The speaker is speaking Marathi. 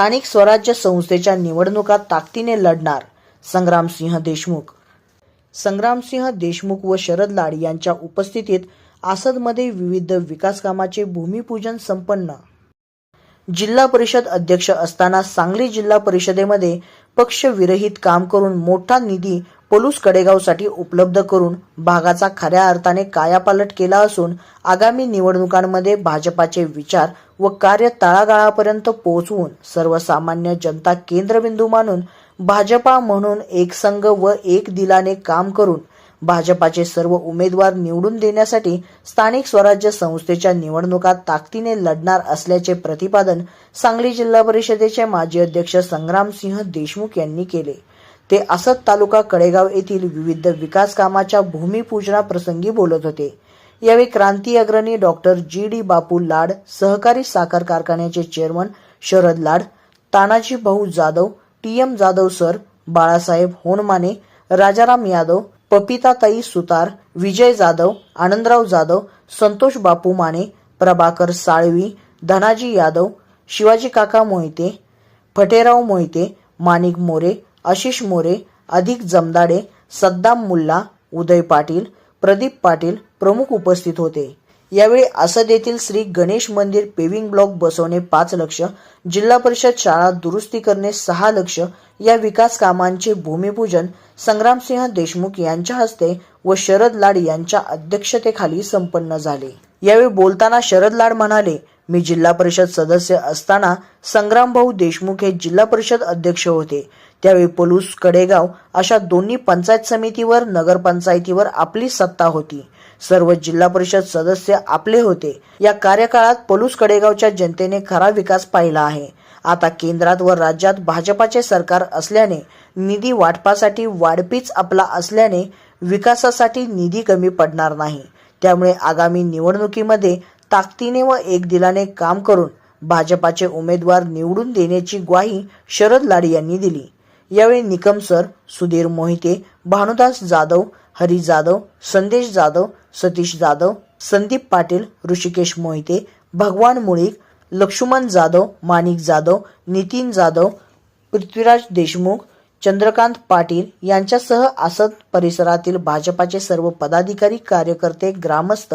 स्थानिक स्वराज्य संस्थेच्या निवडणुका ताकदीने लढणार संग्रामसिंह देशमुख. संग्रामसिंह देशमुख व शरद लाड यांच्या उपस्थितीत आसदमध्ये विविध विकास कामाचे भूमिपूजन संपन्न. जिल्हा परिषद अध्यक्ष असताना सांगली जिल्हा परिषदेमध्ये पक्षविरहित काम करून मोठा निधी पोलूस कडेगावसाठी उपलब्ध करून भागाचा खऱ्या अर्थाने कायापालट केला असून आगामी निवडणुकांमध्ये भाजपाचे विचार व कार्य तळागाळापर्यंत पोहोचवून सर्वसामान्य जनता केंद्रबिंदू मानून भाजपा म्हणून एक संघ व एक दिलाने काम करून भाजपाचे सर्व उमेदवार निवडून देण्यासाठी स्थानिक स्वराज्य संस्थेच्या निवडणुका ताकदीने लढणार असल्याचे प्रतिपादन सांगली जिल्हा परिषदेचे माजी अध्यक्ष संग्रामसिंह देशमुख यांनी केले. ते असत तालुका कडेगाव येथील विविध विकास कामाच्या भूमिपूजनाप्रसंगी बोलत होते. यावेळी क्रांती अग्रणी डॉक्टर जी डी बापू लाड सहकारी साखर कारखान्याचे chairman Sharad Lad Tanaji Bhau Jadhav T M Jadhav sir Balasaheb Honmane Rajaram Yadav पपिताताई Sutar Vijay Jadhav Anandrao Jadhav Santosh Bapu Mane Prabhakar Salvi Dhanaji Yadav Shivaji Kaka Mohite फटेराव Mohite माणिक मोरे आशिष मोरे अधिक जमदाडे सद्दाम मुल्ला उदय पाटील प्रदीप पाटील प्रमुख उपस्थित होते. यावेळी असद येथील श्री गणेश मंदिर पेविंग ब्लॉक बसवणे पाच लक्ष जिल्हा परिषद शाळा दुरुस्ती करणे सहा लक्ष या विकास कामांचे भूमिपूजन संग्रामसिंह देशमुख यांच्या हस्ते व शरद लाड यांच्या अध्यक्षतेखाली संपन्न झाले. यावेळी बोलताना शरद लाड म्हणाले मी जिल्हा परिषद सदस्य असताना संग्रामभाऊ देशमुख हे जिल्हा परिषद अध्यक्ष होते. त्यावेळी पलूस कडेगाव अशा दोन्ही पंचायत समितीवर नगरपंचायतीवर आपली सत्ता होती. सर्व जिल्हा परिषद सदस्य आपले होते. या कार्यकाळात पलूस कडेगावच्या जनतेने खरा विकास पाहिला आहे. आता केंद्रात व राज्यात भाजपाचे सरकार असल्याने निधी वाटपासाठी वाढपीच आपला असल्याने विकासासाठी निधी कमी पडणार नाही. त्यामुळे आगामी निवडणुकीमध्ये ताकदीने व एक दिलाने काम करून भाजपाचे उमेदवार निवडून देण्याची ग्वाही शरद लाडे यांनी दिली. यावेळी निकम सर सुधीर मोहिते भानुदास जाधव हरी जाधव संदेश जाधव सतीश जाधव संदीप पाटील ऋषिकेश मोहिते भगवान मुळीक लक्ष्मण जाधव माणिक जाधव नितीन जाधव पृथ्वीराज देशमुख चंद्रकांत पाटील यांच्यासह आसद परिसरातील भाजपाचे सर्व पदाधिकारी कार्यकर्ते ग्रामस्थ